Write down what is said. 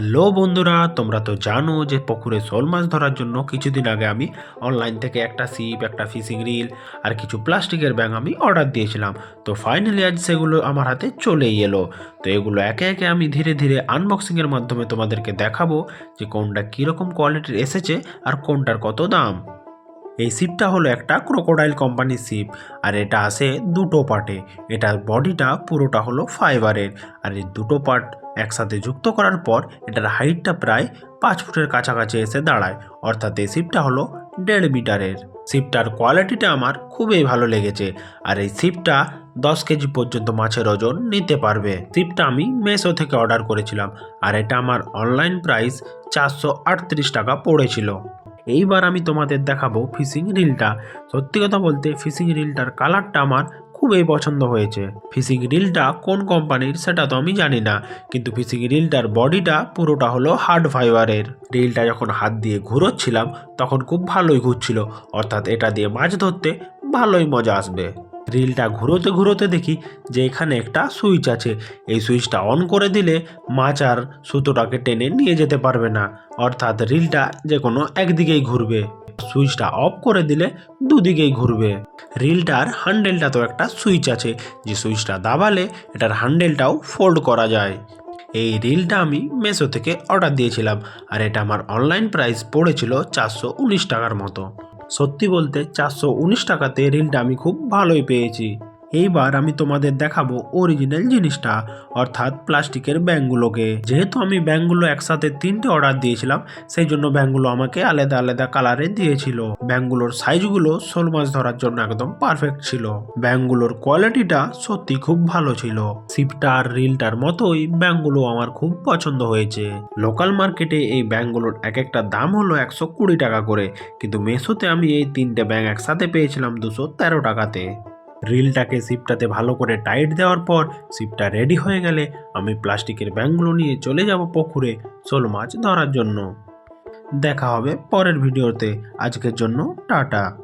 Hello বন্ধুরা, তোমরা তো জানো যে পুকুরে শোল মাছ ধরার জন্য কিছুদিন আগে আমি অনলাইন থেকে একটা সিপ একটা ফিশিং রিল আর কিছু প্লাস্টিকের ব্যাগ আমি অর্ডার দিয়েছিলাম। তো ফাইনালি আজ সেগুলো আমার হাতে চলেই এলো। তো এগুলো একে একে আমি ধীরে ধীরে আনবক্সিংয়ের মাধ্যমে তোমাদেরকে দেখাবো যে কোনটা কীরকম কোয়ালিটির এসেছে আর কোনটার কত দাম। এই শিপটা হলো একটা ক্রোকোডাইল কোম্পানির শিপ আর এটা আসে দুটো পার্টে এটার বডিটা পুরোটা হলো ফাইবারের আর এই দুটো পার্ট একসাথে যুক্ত করার পর এটার হাইটটা প্রায় পাঁচ ফুটের কাছাকাছি এসে দাঁড়ায়। অর্থাৎ এই শিপটা হলো দেড় মিটারের। শিপটার কোয়ালিটিটা আমার খুবই ভালো লেগেছে আর এই শিপটা দশ কেজি পর্যন্ত মাছের ওজন নিতে পারবে। শিপটা আমি মেসো থেকে অর্ডার করেছিলাম আর এটা আমার অনলাইন প্রাইস চারশো আটত্রিশ টাকা পড়েছিল। এইবার আমি তোমাদের দেখাবো ফিশিং রিলটা। সত্যি কথা বলতে ফিশিং রিলটার কালারটা আমার খুবই পছন্দ হয়েছে। ফিশিং রিলটা কোন কোম্পানির সেটা তো আমি জানি না, কিন্তু ফিশিং রিলটার বডিটা পুরোটা হলো হার্ড ফাইবারের। রিলটা যখন হাত দিয়ে ঘুরোচ্ছিলাম, তখন খুব ভালোই ঘুরছিল, অর্থাৎ এটা দিয়ে মাছ ধরতে ভালোই মজা আসবে। রিলটা ঘুরোতে ঘুরোতে দেখি যে এখানে একটা সুইচ আছে, এই সুইচটা অন করে দিলে মাছ আর সুতোটাকে টেনে নিয়ে যেতে পারবে না, অর্থাৎ রিলটা যে কোনো একদিকেই ঘুরবে। সুইচটা অফ করে দিলে দুদিকেই ঘুরবে। রিলটার হ্যান্ডেলটা তো একটা সুইচ আছে, যে সুইচটা দাবালে এটার হ্যান্ডেলটাও ফোল্ড করা যায়। এই রিলটা আমি মেসো থেকে অর্ডার দিয়েছিলাম, আর এটা আমার অনলাইন প্রাইস পড়েছিল চারশো উনিশ টাকার মতো। সত্যি বলতে চারশো উনিশ টাকাতে রিলটা আমি খুব ভালোই পেয়েছি। এইবার আমি তোমাদের দেখাবো অরিজিনাল জিনিসটা, অর্থাৎ প্লাস্টিকের ব্যাঙগুলোকে যেহেতু আমি ব্যাঙগুলো একসাথে তিনটে অর্ডার দিয়েছিলাম, সেই জন্য ব্যাঙগুলো আমাকে আলাদা আলাদা কালারে দিয়েছিল। ব্যাঙগুলোর সাইজগুলো শোল মাছ ধরার জন্য একদম পারফেক্ট ছিল। ব্যাঙগুলোর কোয়ালিটিটা সত্যি খুব ভালো ছিল। সিপটা আর রিলটার মতোই ব্যাঙগুলো আমার খুব পছন্দ হয়েছে। লোকাল মার্কেটে এই ব্যাঙগুলোর এক একটা দাম হলো একশো কুড়ি টাকা করে, কিন্তু মেসোতে আমি এই তিনটে ব্যাঙ একসাথে পেয়েছিলাম দুশো তেরো টাকাতে। রিলটাকে সিপটাতে ভালো করে টাইট দেওয়ার পর সিপটা রেডি হয়ে গেলে আমি প্লাস্টিকের ব্যাংগুলো নিয়ে চলে যাব পুকুরে শোল মাছ ধরার জন্য। দেখা হবে পরের ভিডিওতে। আজকের জন্য টাটা।